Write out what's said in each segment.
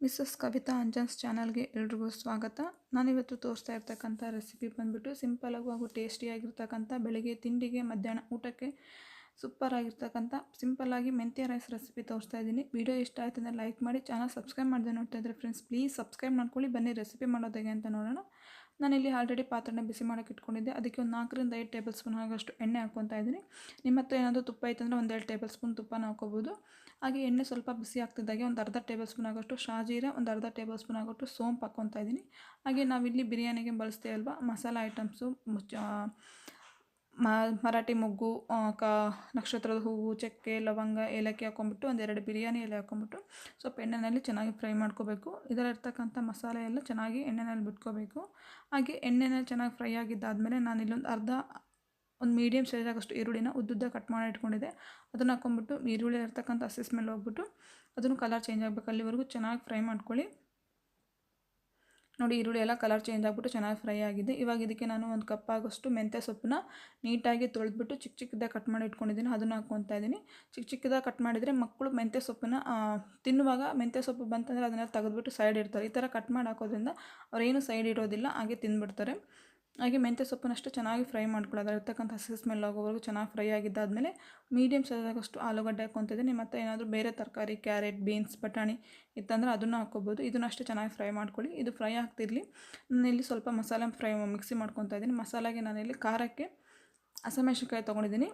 Missus Kavita ಅಂಜನ್ಸ್ ಚಾನಲ್ಗೆ ಎಲ್ರಿಗೂ ಸ್ವಾಗತ. ನಾನಿವತ್ತು ತೋರಿಸ್ತಾ ಇರ್ತಕ್ಕಂಥ ರೆಸಿಪಿ ಬಂದುಬಿಟ್ಟು ಸಿಂಪಲಾಗೂ ಹಾಗೂ ಟೇಸ್ಟಿಯಾಗಿರ್ತಕ್ಕಂಥ ಬೆಳಗ್ಗೆ ತಿಂಡಿಗೆ ಮಧ್ಯಾಹ್ನ ಊಟಕ್ಕೆ ಸೂಪರ್ ಆಗಿರ್ತಕ್ಕಂಥ ಸಿಂಪಲ್ಲಾಗಿ ಮೆಂತ್ಯ ರೈಸ್ ರೆಸಿಪಿ ತೋರಿಸ್ತಾ ಇದ್ದೀನಿ. ವಿಡಿಯೋ ಇಷ್ಟ ಆಯ್ತು ಅಂದರೆ ಲೈಕ್ ಮಾಡಿ, ಚಾನಲ್ ಸಬ್ಸ್ಕ್ರೈಬ್ ಮಾಡಿದೆ ನೋಡ್ತಾ ಇದ್ದರೆ ಫ್ರೆಂಡ್ಸ್ ಪ್ಲೀಸ್ ಸಬ್ಸ್ಕ್ರೈಬ್ ಮಾಡ್ಕೊಳ್ಳಿ. ಬನ್ನಿ ರೆಸಿಪಿ ಮಾಡೋದು ಹೇಗೆ ಅಂತ ನೋಡೋಣ. ನಾನಿಲ್ಲಿ ಆಲ್ರೆಡಿ ಪಾತ್ರೆನ ಬಿಸಿ ಮಾಡೋಕ್ಕೆ ಇಟ್ಕೊಂಡಿದ್ದೆ. ಅದಕ್ಕೆ ಒಂದು ನಾಲ್ಕರಿಂದ ಐದು ಟೇಬಲ್ ಸ್ಪೂನ್ ಆಗೋಷ್ಟು ಎಣ್ಣೆ ಹಾಕ್ಕೊತಾ ಇದ್ದೀನಿ. ನಿಮ್ಮ ಹತ್ರ ಏನಾದರೂ ತುಪ್ಪ ಇತ್ತಂದರೆ ಒಂದೆರಡು ಟೇಬಲ್ ಸ್ಪೂನ್ ತುಪ್ಪನ ಹಾಕೋಬೋದು ಹಾಗೆ ಎಣ್ಣೆ ಸ್ವಲ್ಪ ಬಿಸಿ ಆಗ್ತಿದ್ದಾಗೆ ಒಂದು ಅರ್ಧ ಟೇಬಲ್ ಸ್ಪೂನ್ ಆಗೋಷ್ಟು ಶಾಜೀರ ಒಂದು ಅರ್ಧ ಟೇಬಲ್ ಸ್ಪೂನ್ ಆಗೋಷ್ಟು ಸೋಂಪು ಹಾಕ್ಕೊತಾ ಇದ್ದೀನಿ. ಹಾಗೆ ನಾವಿಲ್ಲಿ ಬಿರಿಯಾನಿಗೆ ಬಳಸ್ತೇವೆ ಅಲ್ವಾ ಮಸಾಲ ಐಟಮ್ಸು ಮರಾಠಿ ಮೊಗ್ಗು ಕ, ನಕ್ಷತ್ರದ ಹೂವು, ಚಕ್ಕೆ, ಲವಂಗ, ಏಲಕ್ಕಿ ಹಾಕ್ಕೊಂಬಿಟ್ಟು ಒಂದೆರಡು ಬಿರಿಯಾನಿ ಎಲೆ ಹಾಕ್ಕೊಂಬಿಟ್ಟು ಸ್ವಲ್ಪ ಎಣ್ಣೆಯಲ್ಲಿ ಚೆನ್ನಾಗಿ ಫ್ರೈ ಮಾಡ್ಕೋಬೇಕು. ಇದರಲ್ಲಿರ್ತಕ್ಕಂಥ ಮಸಾಲೆ ಎಲ್ಲ ಚೆನ್ನಾಗಿ ಎಣ್ಣೆನಲ್ಲಿ ಬಿಟ್ಕೋಬೇಕು. ಹಾಗೆ ಎಣ್ಣೆನಲ್ಲಿ ಚೆನ್ನಾಗಿ ಫ್ರೈ ಆಗಿದ್ದಾದಮೇಲೆ ನಾನು ಇಲ್ಲೊಂದು ಅರ್ಧ ಒಂದು ಮೀಡಿಯಮ್ ಸೈಜ್ ಆಗೋಷ್ಟು ಈರುಳ್ಳಿನ ಉದ್ದುದ್ದ ಕಟ್ ಮಾಡಿ ಇಟ್ಕೊಂಡಿದ್ದೆ. ಅದನ್ನು ಹಾಕ್ಕೊಂಬಿಟ್ಟು ಈರುಳ್ಳಿ ಇರ್ತಕ್ಕಂಥ ಹಸಿ ಮೇಲೆ ಹೋಗ್ಬಿಟ್ಟು ಅದನ್ನು ಕಲರ್ ಚೇಂಜ್ ಆಗಬೇಕು. ಅಲ್ಲಿವರೆಗೂ ಚೆನ್ನಾಗಿ ಫ್ರೈ ಮಾಡ್ಕೊಳ್ಳಿ. ನೋಡಿ ಈರುಳ್ಳಿ ಎಲ್ಲ ಕಲರ್ ಚೇಂಜ್ ಆಗಿಬಿಟ್ಟು ಚೆನ್ನಾಗಿ ಫ್ರೈ ಆಗಿದೆ. ಇವಾಗ ಇದಕ್ಕೆ ನಾನು ಒಂದು ಕಪ್ ಆಗೋಷ್ಟು ಮೆಂತ್ಯ ಸೊಪ್ಪನ್ನ ನೀಟಾಗಿ ತೊಳೆದ್ಬಿಟ್ಟು ಚಿಕ್ಕ ಚಿಕ್ಕದಾಗಿ ಕಟ್ ಮಾಡಿ ಇಟ್ಕೊಂಡಿದ್ದೀನಿ. ಅದನ್ನು ಹಾಕ್ಕೊತಾ ಇದ್ದೀನಿ. ಚಿಕ್ಕ ಚಿಕ್ಕದಾಗಿ ಕಟ್ ಮಾಡಿದರೆ ಮಕ್ಕಳು ಮೆಂತ್ಯ ಸೊಪ್ಪನ್ನ ತಿನ್ನುವಾಗ ಮೆಂತ್ಯ ಸೊಪ್ಪು ಬಂತಂದರೆ ಅದನ್ನೆಲ್ಲ ತೆಗೆದ್ಬಿಟ್ಟು ಸೈಡ್ ಇಡ್ತಾರೆ. ಈ ಥರ ಕಟ್ ಮಾಡಿ ಹಾಕೋದ್ರಿಂದ ಅವರೇನು ಸೈಡ್ ಇಡೋದಿಲ್ಲ, ಹಾಗೆ ತಿಂದುಬಿಡ್ತಾರೆ ಹಾಗೆ ಮೆಂತ್ಯ ಸೊಪ್ಪನ್ನಷ್ಟು ಚೆನ್ನಾಗಿ ಫ್ರೈ ಮಾಡ್ಕೊಳ್ಳೋದು ಅದರಲ್ಲಿರ್ತಕ್ಕಂಥ ಹಸಿ ಸ್ಮೆಲ್ ಆಗೋವರೆಗೂ ಚೆನ್ನಾಗಿ ಫ್ರೈ ಆಗಿದ್ದಾದಮೇಲೆ ಮೀಡಿಯಮ್ ಸೈಜಾಗಷ್ಟು ಆಲೂಗಡ್ಡೆ ಹಾಕ್ಕೊತಿದ್ದೀನಿ ಮತ್ತು ಏನಾದರೂ ಬೇರೆ ತರಕಾರಿ, ಕ್ಯಾರೆಟ್ ಬೀನ್ಸ್ ಬಟಾಣಿ ಇತ್ತಂದರೆ ಅದನ್ನು ಹಾಕ್ಕೋಬೋದು. ಇದನ್ನಷ್ಟು ಚೆನ್ನಾಗಿ ಫ್ರೈ ಮಾಡ್ಕೊಳ್ಳಿ. ಇದು ಫ್ರೈ ಆಗ್ತಿರಲಿ. ನಾನಿಲ್ಲಿ ಸ್ವಲ್ಪ ಮಸಾಲೆ ಫ್ರೈ ಮಿಕ್ಸಿ ಮಾಡ್ಕೊತಾ ಇದ್ದೀನಿ. ಮಸಾಲೆಗೆ ನಾನಿಲ್ಲಿ ಖಾರಕ್ಕೆ ಹಸಿಮೆಣ್ಸಿನ್ಕಾಯಿ ತೊಗೊಂಡಿದ್ದೀನಿ.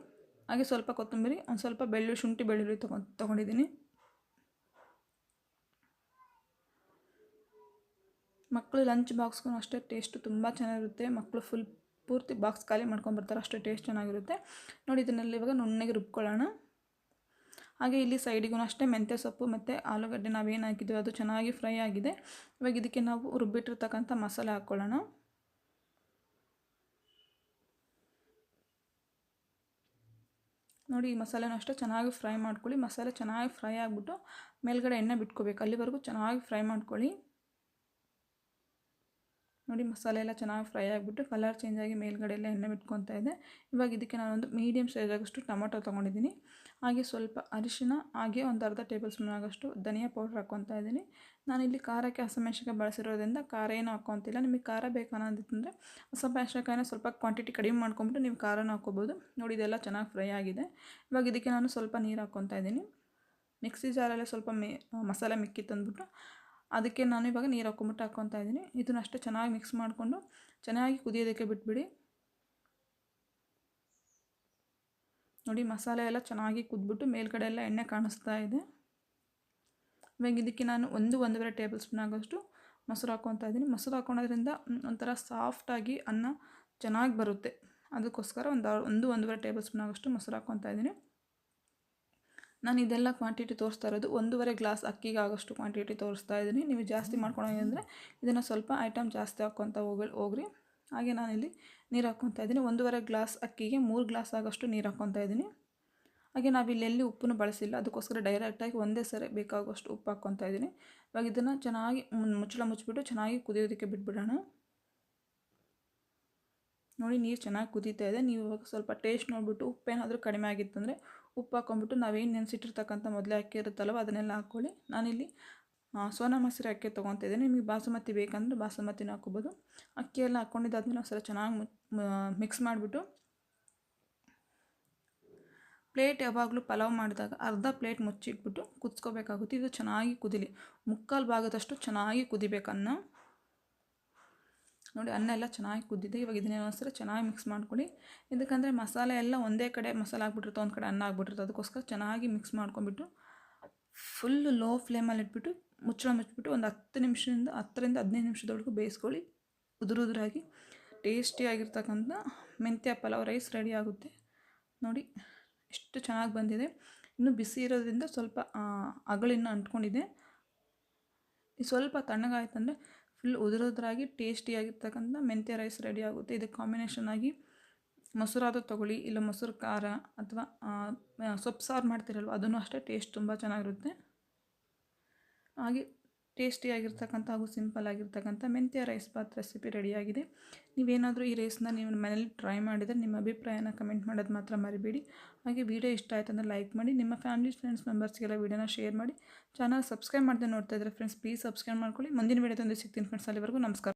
ಹಾಗೆ ಸ್ವಲ್ಪ ಕೊತ್ತಂಬರಿ, ಒಂದು ಸ್ವಲ್ಪ ಬೆಳ್ಳುಳ್ಳಿ, ಶುಂಠಿ ಬೆಳ್ಳುಳ್ಳಿ ತೊಗೊಂಡು, ತೊಗೊಂಡಿದ್ದೀನಿ. ಮಕ್ಕಳು ಲಂಚ್ ಬಾಕ್ಸ್ಗೂ ಅಷ್ಟೇ ಟೇಸ್ಟು ತುಂಬ ಚೆನ್ನಾಗಿರುತ್ತೆ. ಮಕ್ಕಳು ಫುಲ್ ಪೂರ್ತಿ ಬಾಕ್ಸ್ ಖಾಲಿ ಮಾಡ್ಕೊಂಬರ್ತಾರೆ ಅಷ್ಟೇ ಟೇಸ್ಟ್ ಚೆನ್ನಾಗಿರುತ್ತೆ. ನೋಡಿ, ಇದನ್ನೆಲ್ಲ ಇವಾಗ ನುಣ್ಣಗೆ ರುಬ್ಕೊಳ್ಳೋಣ. ಹಾಗೆ ಇಲ್ಲಿ ಸೈಡಿಗೂ ಅಷ್ಟೇ ಮೆಂತ್ಯ ಸೊಪ್ಪು ಮತ್ತು ಆಲೂಗಡ್ಡೆ ನಾವೇನು ಹಾಕಿದ್ದೀವಿ ಅದು ಚೆನ್ನಾಗಿ ಫ್ರೈ ಆಗಿದೆ. ಇವಾಗ ಇದಕ್ಕೆ ನಾವು ರುಬ್ಬಿಟ್ಟಿರ್ತಕ್ಕಂಥ ಮಸಾಲೆ ಹಾಕ್ಕೊಳ್ಳೋಣ. ನೋಡಿ, ಈ ಮಸಾಲೆನೂ ಅಷ್ಟೇ ಚೆನ್ನಾಗಿ ಫ್ರೈ ಮಾಡ್ಕೊಳ್ಳಿ. ಮಸಾಲೆ ಚೆನ್ನಾಗಿ ಫ್ರೈ ಆಗಿಬಿಟ್ಟು ಮೇಲ್ಗಡೆ ಎಣ್ಣೆ ಬಿಟ್ಕೋಬೇಕು. ಅಲ್ಲಿವರೆಗೂ ಚೆನ್ನಾಗಿ ಫ್ರೈ ಮಾಡ್ಕೊಳ್ಳಿ. ನೋಡಿ ಮಸಾಲೆ ಎಲ್ಲ ಚೆನ್ನಾಗಿ ಫ್ರೈ ಆಗಿಬಿಟ್ಟು ಕಲರ್ ಚೇಂಜ್ ಆಗಿ ಮೇಲ್ಗಡೆ ಎಲ್ಲ ಎಣ್ಣೆ ಬಿಟ್ಕೊತಾ ಇದೆ. ಇವಾಗ ಇದಕ್ಕೆ ನಾನೊಂದು ಮೀಡಿಯಮ್ ಸೈಜ್ ಆಗೋಷ್ಟು ಟೊಮೊಟೊ ತೊಗೊಂಡಿದ್ದೀನಿ. ಹಾಗೆ ಸ್ವಲ್ಪ ಅರಿಶಿನ, ಹಾಗೆ ಒಂದು ಅರ್ಧ ಟೇಬಲ್ ಸ್ಪೂನ್ ಆಗೋಷ್ಟು ಧನಿಯಾ ಪೌಡ್ರ್ ಹಾಕ್ಕೊತಾ ಇದ್ದೀನಿ. ನಾನು ಇಲ್ಲಿ ಖಾರಕ್ಕೆ ಹಸಿಮೆಣ್ಸಿನ್ಕಾಯಿ ಬಳಸಿರೋದ್ರಿಂದ ಖಾರ ಏನು ಹಾಕ್ಕೊತಿಲ್ಲ. ನಿಮಗೆ ಖಾರ ಬೇಕು ಅನ್ನೋದಿತ್ತಂದರೆ ಹಸಿಮೆಣ್ಸಿನ್ಕಾಯಿನ ಸ್ವಲ್ಪ ಕ್ವಾಂಟಿಟಿ ಕಡಿಮೆ ಮಾಡ್ಕೊಂಬಿಟ್ಟು ನೀವು ಖಾರನ ಹಾಕ್ಕೋಬೋದು. ನೋಡಿ ಇದೆಲ್ಲ ಚೆನ್ನಾಗಿ ಫ್ರೈ ಆಗಿದೆ. ಇವಾಗ ಇದಕ್ಕೆ ನಾನು ಸ್ವಲ್ಪ ನೀರು ಹಾಕ್ಕೊತಾ ಇದ್ದೀನಿ. ಮಿಕ್ಸಿ ಜಾರಲ್ಲೇ ಸ್ವಲ್ಪ ಮಸಾಲೆ ಮಿಕ್ಕಿ ಅಂದ್ಬಿಟ್ಟು ಅದಕ್ಕೆ ನಾನು ಇವಾಗ ನೀರು ಹಾಕೊಂಬಿಟ್ಟು ಹಾಕ್ಕೊತಾ ಇದ್ದೀನಿ. ಇದನ್ನ ಅಷ್ಟೇ ಚೆನ್ನಾಗಿ ಮಿಕ್ಸ್ ಮಾಡಿಕೊಂಡು ಚೆನ್ನಾಗಿ ಕುದಿಯೋದಕ್ಕೆ ಬಿಟ್ಬಿಡಿ. ನೋಡಿ, ಮಸಾಲೆ ಎಲ್ಲ ಚೆನ್ನಾಗಿ ಕುದ್ಬಿಟ್ಟು ಮೇಲ್ಗಡೆ ಎಲ್ಲ ಎಣ್ಣೆ ಕಾಣಿಸ್ತಾ ಇದೆ. ಇವಾಗ ಇದಕ್ಕೆ ನಾನು ಒಂದು, ಒಂದೂವರೆ ಟೇಬಲ್ ಸ್ಪೂನ್ ಆಗೋಷ್ಟು ಮೊಸರು ಹಾಕ್ಕೊತಾ ಇದ್ದೀನಿ. ಮೊಸರು ಹಾಕ್ಕೊಳೋದ್ರಿಂದ ಒಂಥರ ಸಾಫ್ಟಾಗಿ ಅನ್ನ ಚೆನ್ನಾಗಿ ಬರುತ್ತೆ. ಅದಕ್ಕೋಸ್ಕರ ಒಂದು ಒಂದು, ಒಂದೂವರೆ ಟೇಬಲ್ ಸ್ಪೂನ್ ಆಗೋಷ್ಟು ಮೊಸರು ಹಾಕ್ಕೊತಾ ಇದ್ದೀನಿ. ನಾನು ಇದೆಲ್ಲ ಕ್ವಾಂಟಿಟಿ ತೋರಿಸ್ತಾ ಇರೋದು. ಒಂದೂವರೆ ಗ್ಲಾಸ್ ಅಕ್ಕಿಗೆ ಆಗೋಷ್ಟು ಕ್ವಾಂಟಿಟಿ ತೋರಿಸ್ತಾ ಇದ್ದೀನಿ. ನೀವು ಜಾಸ್ತಿ ಮಾಡ್ಕೊಳೋಂದ್ರೆ ಇದನ್ನು ಸ್ವಲ್ಪ ಐಟಮ್ ಜಾಸ್ತಿ ಹಾಕ್ಕೊತ ಹೋಗಿ, ಹೋಗ್ರಿ. ಹಾಗೆ ನಾನಿಲ್ಲಿ ನೀರು ಹಾಕ್ಕೊತಾ ಇದ್ದೀನಿ. ಒಂದೂವರೆ ಗ್ಲಾಸ್ ಅಕ್ಕಿಗೆ ಮೂರು ಗ್ಲಾಸ್ ಆಗೋಷ್ಟು ನೀರು ಹಾಕ್ಕೊತಾ ಇದ್ದೀನಿ. ಹಾಗೆ ನಾವಿಲ್ಲಿ ಎಲ್ಲಿ ಉಪ್ಪನ್ನು ಬಳಸಿಲ್ಲ, ಅದಕ್ಕೋಸ್ಕರ ಡೈರೆಕ್ಟಾಗಿ ಒಂದೇ ಸರಿ ಬೇಕಾಗುವಷ್ಟು ಉಪ್ಪು ಹಾಕ್ಕೊತಾ ಇದ್ದೀನಿ. ಇವಾಗ ಇದನ್ನು ಚೆನ್ನಾಗಿ ಮುಚ್ಚಳ ಮುಚ್ಚಿಬಿಟ್ಟು ಚೆನ್ನಾಗಿ ಕುದಿಯೋದಕ್ಕೆ ಬಿಟ್ಬಿಡೋಣ. ನೋಡಿ ನೀರು ಚೆನ್ನಾಗಿ ಕುದೀತಾ ಇದೆ. ನೀವು ಇವಾಗ ಸ್ವಲ್ಪ ಟೇಸ್ಟ್ ನೋಡಿಬಿಟ್ಟು ಉಪ್ಪೇನಾದರೂ ಕಡಿಮೆ ಆಗಿತ್ತಂದರೆ ಉಪ್ಪು ಹಾಕ್ಕೊಂಬಿಟ್ಟು ನಾವೇನು ನೆನೆಸಿಟ್ಟಿರ್ತಕ್ಕಂಥ ಮೊದಲೇ ಅಕ್ಕಿ ಇರುತ್ತಲ್ವ ಅದನ್ನೆಲ್ಲ ಹಾಕ್ಕೊಳ್ಳಿ ನಾನಿಲ್ಲಿ ಸೋನಾ ಮೊಸರು ಅಕ್ಕಿ ತೊಗೊತಾ ಇದ್ದೀನಿ. ನಿಮಗೆ ಬಾಸುಮತಿ ಬೇಕಂದ್ರೆ ಬಾಸುಮತಿನ ಹಾಕ್ಕೋಬೋದು. ಅಕ್ಕಿ ಎಲ್ಲ ಹಾಕ್ಕೊಂಡಿದ್ದಾದ್ಮೇಲೆ ಒಂದ್ಸಲ ಚೆನ್ನಾಗಿ ಮಿಕ್ಸ್ ಮಾಡಿಬಿಟ್ಟು ಪ್ಲೇಟ್ ಯಾವಾಗಲೂ ಪಲಾವ್ ಮಾಡಿದಾಗ ಅರ್ಧ ಪ್ಲೇಟ್ ಮುಚ್ಚಿಟ್ಬಿಟ್ಟು ಕುದಿಸ್ಕೋಬೇಕಾಗುತ್ತೆ. ಇದು ಚೆನ್ನಾಗಿ ಕುದಿಲಿ. ಮುಕ್ಕಾಲು ಭಾಗದಷ್ಟು ಚೆನ್ನಾಗಿ ಕುದಿಬೇಕನ್ನ ನೋಡಿ ಅನ್ನ ಎಲ್ಲ ಚೆನ್ನಾಗಿ ಕುದ್ದಿದೆ. ಇವಾಗ ಇದನ್ನೇನು ಒಂದ್ಸಲ ಚೆನ್ನಾಗಿ ಮಿಕ್ಸ್ ಮಾಡ್ಕೊಳ್ಳಿ. ಇದಕ್ಕಂದರೆ ಮಸಾಲೆ ಎಲ್ಲ ಒಂದೇ ಕಡೆ ಮಸಾಲೆ ಆಗ್ಬಿಟ್ಟಿರುತ್ತೆ, ಒಂದು ಕಡೆ ಅನ್ನ ಆಗ್ಬಿಟ್ಟಿರುತ್ತೆ. ಅದಕ್ಕೋಸ್ಕರ ಚೆನ್ನಾಗಿ ಮಿಕ್ಸ್ ಮಾಡ್ಕೊಂಬಿಟ್ಟು ಫುಲ್ಲು ಲೋ ಫ್ಲೇಮಲ್ಲಿ ಇಟ್ಬಿಟ್ಟು ಮುಚ್ಚಳ ಮುಚ್ಚಿಬಿಟ್ಟು ಒಂದು ಹತ್ತು ನಿಮಿಷದಿಂದ, ಹತ್ತರಿಂದ ಹದಿನೈದು ನಿಮಿಷದೊಳಗೂ ಬೇಯಿಸ್ಕೊಳ್ಳಿ. ಉದುರುದುರಾಗಿ ಟೇಸ್ಟಿಯಾಗಿರ್ತಕ್ಕಂಥ ಮೆಂತ್ಯ ಪಲಾವ್ ರೈಸ್ ರೆಡಿ ಆಗುತ್ತೆ. ನೋಡಿ, ಎಷ್ಟು ಚೆನ್ನಾಗಿ ಬಂದಿದೆ. ಇನ್ನು ಬಿಸಿ ಇರೋದ್ರಿಂದ ಸ್ವಲ್ಪ ಅಗಳಿನ ಅಂಟ್ಕೊಂಡಿದೆ ಸ್ವಲ್ಪ ತಣ್ಣಗಾಯ್ತಂದರೆ ಫುಲ್ ಉದುರುದ್ರಾಗಿ ಟೇಸ್ಟಿಯಾಗಿರ್ತಕ್ಕಂಥ ಮೆಂತ್ಯ ರೈಸ್ ರೆಡಿ ಆಗುತ್ತೆ. ಇದಕ್ಕೆ ಕಾಂಬಿನೇಷನ್ ಆಗಿ ಮೊಸರಾದರೂ ತೊಗೊಳ್ಳಿ ಇಲ್ಲ ಮೊಸರು ಖಾರ ಅಥವಾ ಸೊಪ್ಪು ಸಾರು ಮಾಡ್ತಿರಲ್ವ, ಅದನ್ನು ಅಷ್ಟೇ ಟೇಸ್ಟ್ ತುಂಬ ಚೆನ್ನಾಗಿರುತ್ತೆ. ಹಾಗೆ ಟೇಸ್ಟಿಯಾಗಿರ್ತಕ್ಕಂಥ ಹಾಗೂ ಸಿಂಪಲ್ ಆಗಿರ್ತಕ್ಕಂಥ ಮೆಂತ್ಯ ರೈಸ್ ಬಾತ್ ರೆಸಿಪಿ ರೆಡಿಯಾಗಿದೆ. ನೀವೇನಾದರೂ ಈ ರೈಸ್ನ ನೀವು ಮನೇಲಿ ಟ್ರೈ ಮಾಡಿದರೆ ನಿಮ್ಮ ಅಭಿಪ್ರಾಯನ ಕಮೆಂಟ್ ಮಾಡೋದು ಮಾತ್ರ ಮರಿಬೇಡಿ. ಹಾಗೆ ವಿಡಿಯೋ ಇಷ್ಟ ಆಯಿತು ಅಂದರೆ ಲೈಕ್ ಮಾಡಿ, ನಿಮ್ಮ ಫ್ಯಾಮಿಲಿ ಫ್ರೆಂಡ್ಸ್ ಮೆಂಬರ್ಸ್ಗೆಲ್ಲ ವೀಡಿಯೋನ ಶೇರ್ ಮಾಡಿ. ಚಾನಲ್ ಸಬ್ಸ್ಕ್ರೈಬ್ ಮಾಡ್ದೆ ನೋಡ್ತಾ ಇದ್ದಾರೆ ಫ್ರೆಂಡ್ಸ್ ಪ್ಲೀಸ್ ಸಬ್ಸ್ಕ್ರೈಬ್ ಮಾಡ್ಕೊಳ್ಳಿ. ಮುಂದಿನ ವೀಡಿಯೋದೊಂದು ಸಿಗ್ತೀನಿ ಫ್ರೆಂಡ್ಸ್, ಅಲ್ಲಿವರೆಗೂ ನಮಸ್ಕಾರ.